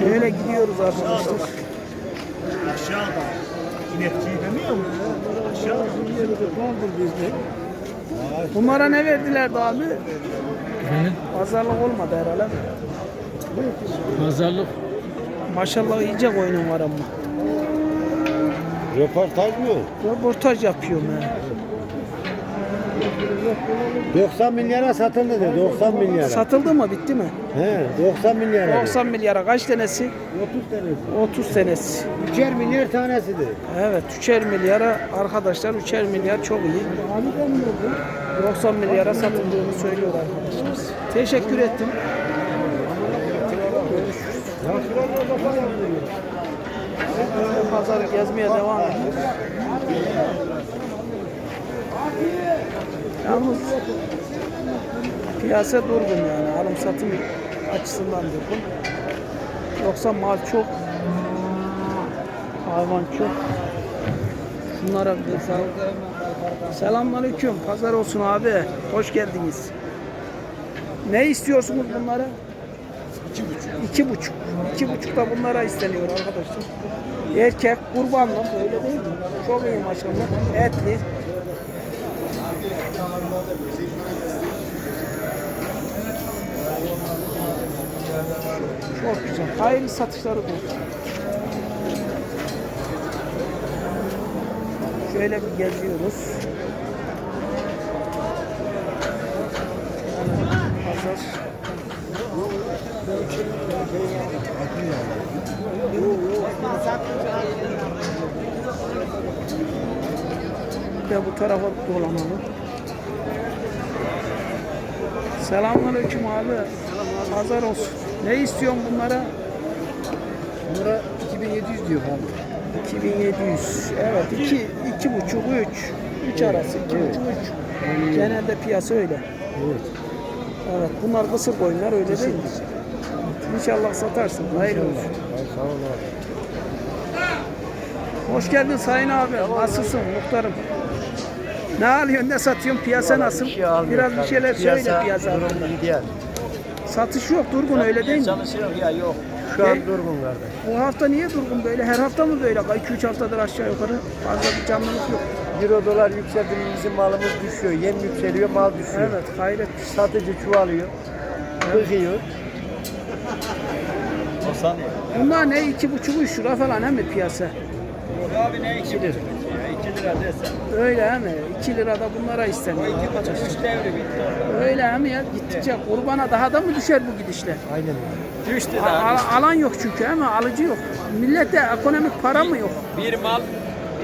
Şöyle gidiyoruz arkadaşlar. Aşağıda. İnekçiyi demiyor mu? Aşağıda. Bunlara ne verdiler daha abi? Pazarlık olmadı herhalde. Pazarlık Maşallah iyice koyunum var ama. Röportaj mı? Röportaj yapıyorum ya. 90 milyara satıldı de 90 milyara. Satıldı mı bitti mi? He 90 milyara. 90 milyara kaç tanesi? 30 tanesi. 30 tanesi. 3'er milyar tanesidir. Evet 3'er milyara arkadaşlar 3'er milyar çok iyi. 90 milyara satıldığını söylüyor arkadaşlar. Teşekkür ettim. Pazarı gezmeye devam ediyoruz. Yalnız piyasa durgun yani alım satım açısından durgun. Yoksa mal çok hayvan çok. Şunlara bir de Selamünaleyküm. Pazar olsun abi. Hoş geldiniz. Ne istiyorsunuz bunlara? İki buçuk. İki buçuk. İki buçuk da bunlara isteniyor arkadaşlar. Erkek kurbanlık öyle değil mi? Çok iyi maşallah. Etli. Çok güzel. Hayırlı satışları bu. Şöyle bir geziyoruz. Pazar. Bir de bu tarafa dolanalım. Selamünaleyküm abi. Pazar olsun. Ne istiyorsun bunlara? Bunlara 2700 diyor abi. 2700. Evet. 2 iki, buçuk 3. 3 arası. 2 buçuk 3. Genelde piyasa öyle. Evet. Evet. Bunlar kısır koyunlar öyle değil mi? İnşallah satarsın. Hayırlı olsun. Sağ ol abi. Hoş geldin Sayın abi. Nasılsın muhtarım? Ne alıyorsun, ne satıyorsun? Piyasa nasıl? Biraz bir şeyler söyle piyasa hakkında. Gidiyor. Satış yok, durgun öyle değil mi? Çalışıyor ya yok. Şu an Ne? durgun kardeş. Bu hafta niye durgun böyle? Her hafta mı böyle? 2-3 haftadır aşağı yukarı fazla bir canlılık yok. Euro dolar yükseldi bizim malımız düşüyor. Yem yükseliyor mal düşüyor. Evet, hayret. Satıcı çuvalıyor. Bıkıyor. Bunlar ne? 2,5-3 lira falan he mi piyasa? Abi ne 2 lira? 2 lira desen. Öyle mi? 2 lira da bunlara isteniyor. arkadaşlar. Üç devri bitti. Öyle mi ya? Gittikçe kurbana daha da mı düşer bu gidişle? Aynen. Düştü A- al- alan yok çünkü ama alıcı yok. Millette ekonomik para mı yok? Bir mal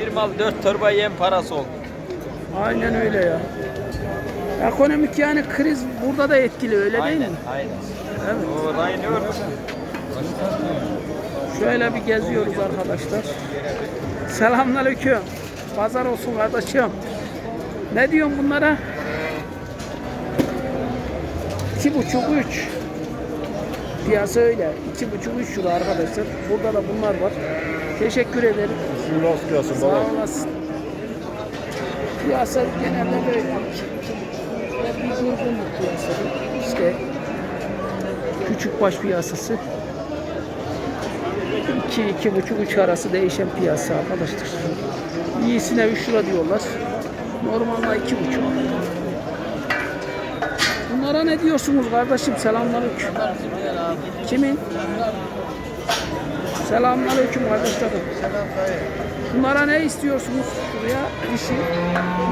bir mal 4 torba yem parası oldu. Aynen öyle ya. Ekonomik yani kriz burada da etkili öyle değil mi? Aynen. Evet. O öyle. Şöyle bir geziyoruz arkadaşlar. Selamünaleyküm. Pazar olsun kardeşim. Ne diyorsun bunlara? İki buçuk üç. Piyasa öyle. İki buçuk üç euro arkadaşlar. Burada da bunlar var. Teşekkür ederim. Nasıl Sağ olasın. Piyasa genelde böyle. Bir durgunluk piyasası. İşte küçük baş piyasası. 2 iki buçuk üç arası değişen piyasa arkadaşlar. İyisine 3 lira diyorlar. Normalde iki buçuk. Bunlara ne diyorsunuz kardeşim? Selamünaleyküm. Kimin? Selamünaleyküm kardeşlerim. Bunlara ne istiyorsunuz buraya? Dişi.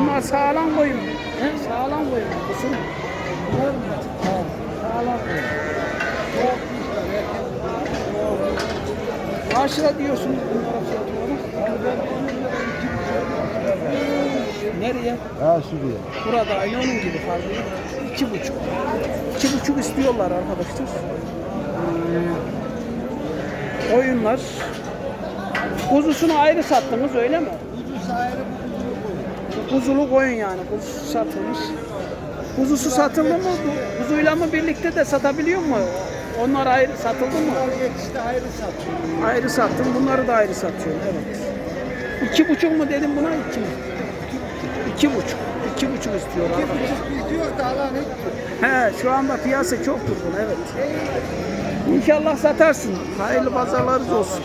Bunlar sağlam koyun. He? Sağlam koyun. mı? Bunlar mı? Sağlam koyun. Kaç lira diyorsunuz bunlara Nereye? Ha şuraya. Burada aynı onun gibi farklı. İki buçuk. İki buçuk istiyorlar arkadaşlar. Oyunlar. Kuzusunu ayrı sattınız öyle mi? Kuzulu koyun yani. Kuzusu satılmış. Kuzusu satıldı mı? Kuzuyla mı birlikte de satabiliyor mu? Onlar ayrı satıldı mı? İşte ayrı satıyor. Ayrı sattım. Bunları da ayrı satıyorum. Evet. İki buçuk mu dedim buna? iki mi? İki buçuk. İki buçuk istiyor arkadaşlar. Biz diyor da alan He, şu anda piyasa çok durgun evet. İnşallah satarsın. Hayırlı pazarlarınız olsun.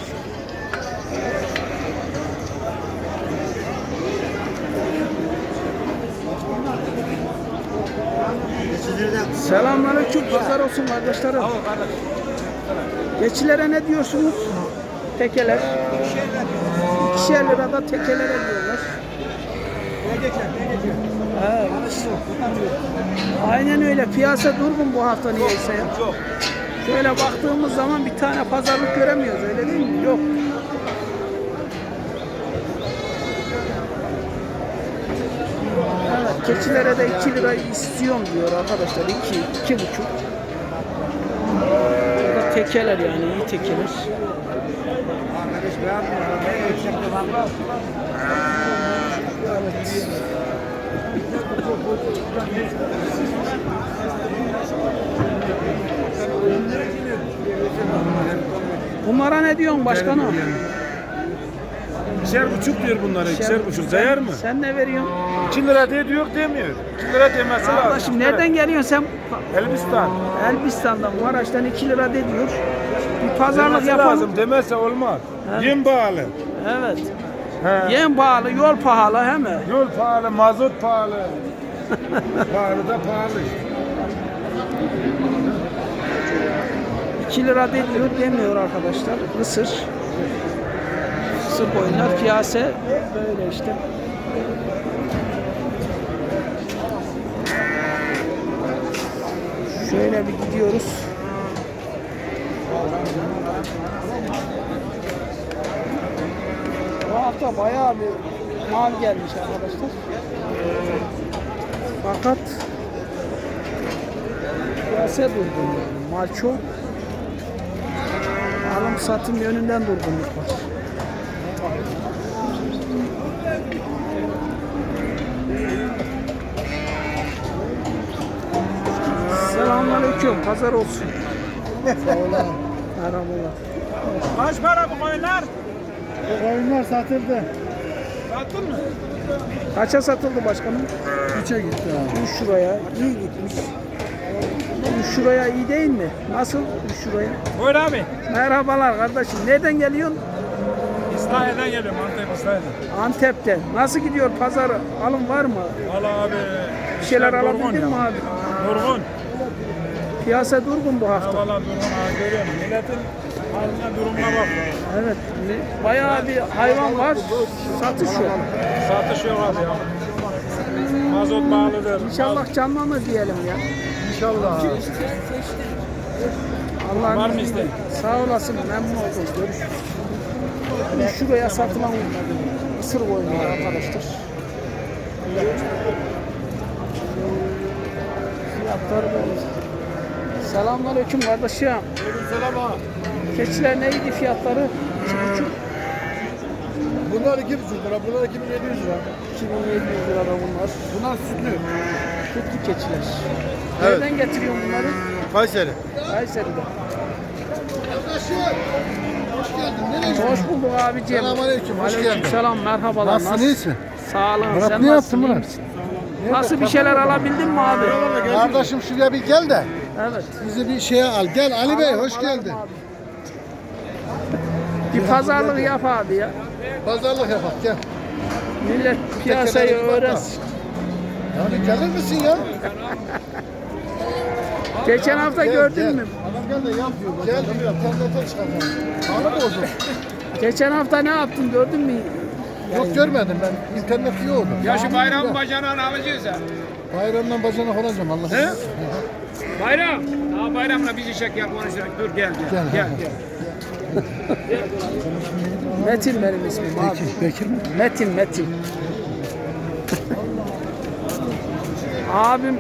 Selamünaleyküm. Pazar olsun kardeşlerim. Geçilere ne diyorsunuz? Tekeler. İkişer lirada tekelere diyorlar. Evet. Aynen öyle. Piyasa durgun bu hafta niyeyse ya. Şöyle baktığımız zaman bir tane pazarlık göremiyoruz öyle değil mi? Yok. Evet, keçilere de 2 lira istiyorum diyor arkadaşlar. 2, 2 buçuk. Burada tekeler yani iyi tekeler. Evet. Bunlara ne diyorsun başkanım? İkişer buçuk diyor bunlara, ikişer buçuk. Değer mi? Sen ne veriyorsun? 2 lira diye diyor demiyor. 2 lira demesi lazım. Arkadaşım nereden geliyorsun sen? Elbistan. Elbistan'dan, Maraş'tan 2 lira de diyor. Bir pazarlık Demesi yapalım. lazım. Demezse olmaz. Evet. Yem pahalı. Evet. He. Yem pahalı, yol pahalı he mi? Yol pahalı, mazot pahalı. pahalı da pahalı. 2 lira de diyor demiyor arkadaşlar. Isır. Isır boyunlar piyase böyle işte. Şöyle bir gidiyoruz. Hafta bayağı bir mal gelmiş arkadaşlar. Fakat piyasa durgun yani. Mal çok. Alım satım yönünden durgunluk var. Selamünaleyküm. Pazar olsun. Sağ olun. Merhabalar. Kaç para bu koyunlar? Oyunlar satıldı. Sattın mı? Kaça satıldı başkanım? 3'e gitti abi. 3 liraya. İyi gitmiş. 3 liraya iyi değil mi? Nasıl 3 liraya? Buyur abi. Merhabalar kardeşim. Nereden geliyorsun? İslahiye'den geliyorum Antep İslahiye'den. Antep'ten. Nasıl gidiyor pazar? Alım var mı? Valla abi. Bir şeyler alabildin mi abi? Durgun. Piyasa durgun bu Ha, hafta. Valla durgun ha görüyorum. Milletin haline durumuna bak. Evet. Bayağı bir hayvan var. Satış yok. Satış yok abi ya. Mazot pahalıdır. İnşallah canlanır diyelim ya. İnşallah. Allah'ın Var mı isteğin? Sağ olasın. Memnun oldum. Görüşürüz. Şuraya satılan ısır koyuyor arkadaşlar. Fiyatlar böyle. Selamünaleyküm kardeşim. Selam abi. Keçiler neydi fiyatları? 2,5 Bunlar 2,5 lira, bunlar 2700 lira. 2700 lirada bunlar. Bunlar sütlü. Sütlü keçiler. Evet. Nereden getiriyorsun bunları? Kayseri. Kayseri'de. Hoş geldin. Nereye Hoş bulduk abiciğim. Selamünaleyküm, hoş geldin. Selam, merhabalar. Nasılsın, iyisin? Sağ olun. Murat, Sen ne nasılsın, yaptın Murat? misin? Nasıl bir şeyler alabildin mi abi? Kardeşim şuraya bir gel de Evet. bizi bir şeye al. Gel Ali Bey hoş geldin. abi. Bir pazarlık yap abi ya. Pazarlık yapak gel. Millet piyasayı öğrensin. Yani gelir misin ya? Geçen hafta Gel, gördün gel. mü? Adam gel de yap diyor. Gel diyor. İnternete çıkacağım. Anı bozuk. Geçen hafta ne yaptın gördün mü? Yok görmedim ben. İnternet yoktu. Ya şu bayram bacağını alacağız ya. Bayramdan bacanak olacağım Allah'ım. He? Bayram. Daha bayramla bizi çek ya konuşacak. Dur gel gel. Gel, Gel gel. gel. Metin benim ismim abi. Bekir mi? Metin, Metin. Abim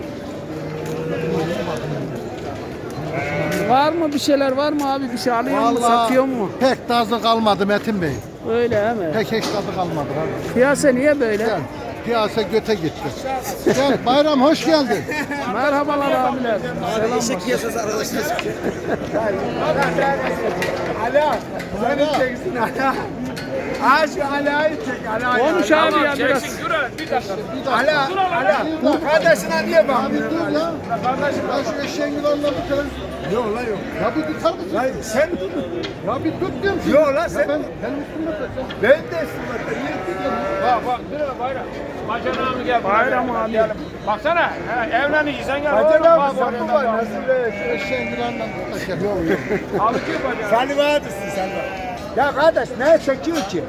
Var mı bir şeyler var mı abi bir şey alıyor mu satıyor mu? pek taze kalmadı Metin Bey. Öyle mi? Pek hiç tadı kalmadı abi. Piyasa niye böyle? Gel. Piyasa göte gitti. Gel Bayram hoş geldin. Merhabalar abiler. Selam. Hala. Ha şu Ala'yı çek. Ala'yı. Konuş abi ya biraz. Çeksin dur hele, bir dakika. Ala, Ala. Kardeşine niye bakmıyorsun? Dur ya. Kardeşim. Ya şu eşeğin yılanla bir kere. Yok lan yok. Ya bir tutar mısın? Lan sen tut. Ya bir tut diyorum şimdi. Yok lan Ya sen. Ben, ben üstüme tutacağım. Ben de tutuyorsun? Bak bak dur hele bayram. Bacana mı gel? Bayram abi. gel. Baksana. He, evleneceksen gel. Oğlum, lan bak bu var. bak. Nasıl be? Şu eşeğin yılanla. Yok yok. Alıcı bacana. Sen vaadısın sen var. Ya kardeş ne çekiyor ki?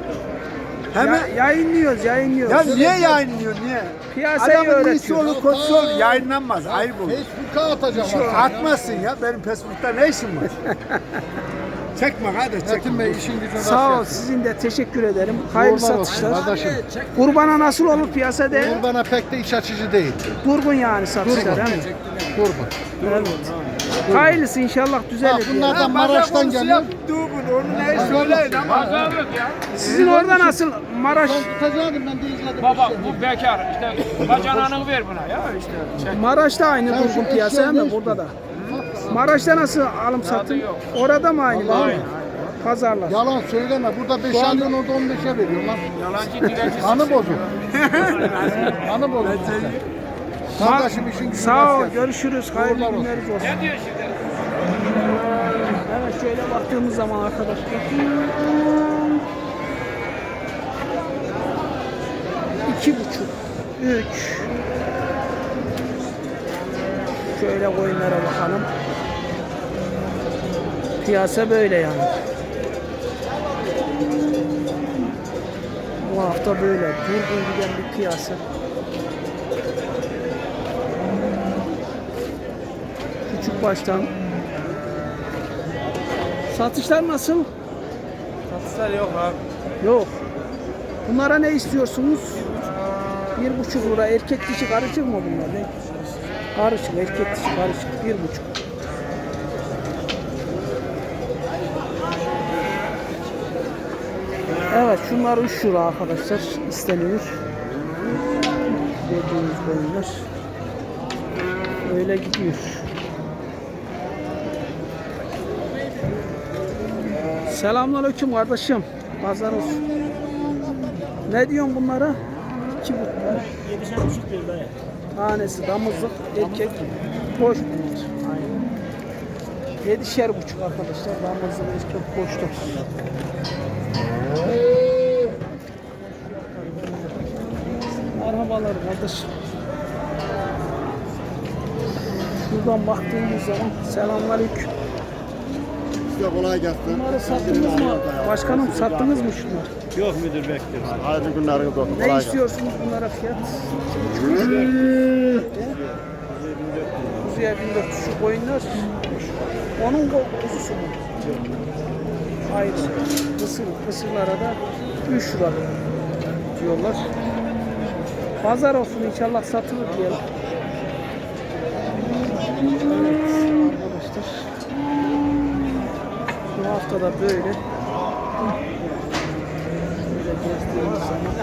Hemen Ya, yayınlıyoruz, yayınlıyoruz. ya niye yayınlıyor niye? Piyasayı Adamın öğretiyoruz. olur kötüsü olur yayınlanmaz ayıp olur. Facebook'a atacağım. Şu artık ya. atmasın ya benim Facebook'ta ne işim var? çekme kardeş çekme. Bey işin gücün rast Sağ ol, sizin de teşekkür ederim. Hayırlı Uğurlar satışlar. Kardeşim. Kurbana nasıl olur piyasa de? Kurbana pek de iç açıcı değil. Durgun yani satışlar. Durgun. he mi? Kurban. Evet. Hayırlısı inşallah düzelir. Bak bunlar da Maraş'tan geliyor. Duğbun onu ne söyleyin ama. Pazarlık ya. Sizin orada nasıl Maraş Ben tutacaktım ben de izledim. Baba şey. bu bekar. İşte bacananı ver buna ya işte. Çek. Maraş'ta aynı durgun piyasa hem de burada da. Maraş'ta nasıl alım satım? yok. Orada mı aynı? Vallahi. böyle? Pazarlar. Yalan söyleme. Burada 5 alıyorsun orada 15'e veriyor lan. Yalancı dilenci. Anı bozuk. Anı bozuk. Kardeşim işin gücün Sağ ol, görüşürüz. Hayırlı Uğurlar olsun. günleriniz olsun. Ne diyor şimdi? Evet şöyle baktığımız zaman arkadaşlar. İki buçuk, üç. Şöyle koyunlara bakalım. Piyasa böyle yani. Bu hafta böyle durgun giden bir piyasa. Küçük baştan Satışlar nasıl? Satışlar yok abi. Yok. Bunlara ne istiyorsunuz? Bir buçuk lira. Erkek dişi karışık mı bunlar? Ne? Karışık. Erkek dişi karışık. Bir buçuk. Evet şunlar 3 lira arkadaşlar isteniyor. Gördüğünüz koyunlar. Öyle gidiyor. Selamünaleyküm kardeşim. Pazar olsun. Ne diyorsun bunlara? İki buçuk. Yedişer buçuk bir dayı. Tanesi damızlık, erkek boş bunlar. Aynen. Yedişer buçuk arkadaşlar. Damızlık, erkek boştu. Merhabalar kardeşim. Şuradan baktığımız zaman selamünaleyküm. Size kolay gelsin. Bunları sattınız mı? Başkanım sattınız mı şunları? Yok müdür bekliyorum. Hayırlı günleriniz olsun. Ne istiyorsunuz bunlara fiyat? Kuzuya 1400 şu koyunlar. Onun ko- kuzusu mu? Hayır. Kısır, kısırlara da 3 lira diyorlar. Pazar olsun inşallah satılır diyelim. Bu hafta da böyle. Şöyle gezdiğimiz zaman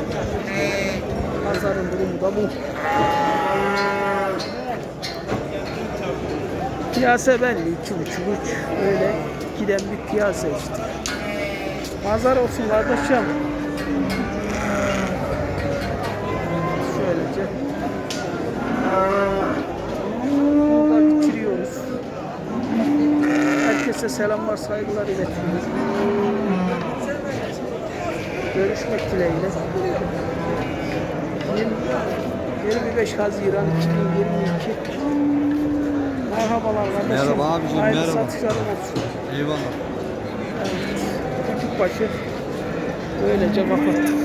pazarın durumu da bu. Piyasa belli iki buçuk üç öyle giden bir piyasa işte. Pazar olsun kardeşim. Şöylece. Burada bitiriyoruz. Herkese selamlar, saygılar iletiyoruz. Görüşmek dileğiyle. 20 25 Haziran 2022 Merhabalar kardeşim. Merhaba abicim, Hayırlı merhaba. satışların olsun. Eyvallah. Evet. Küçük başı böylece kapattı.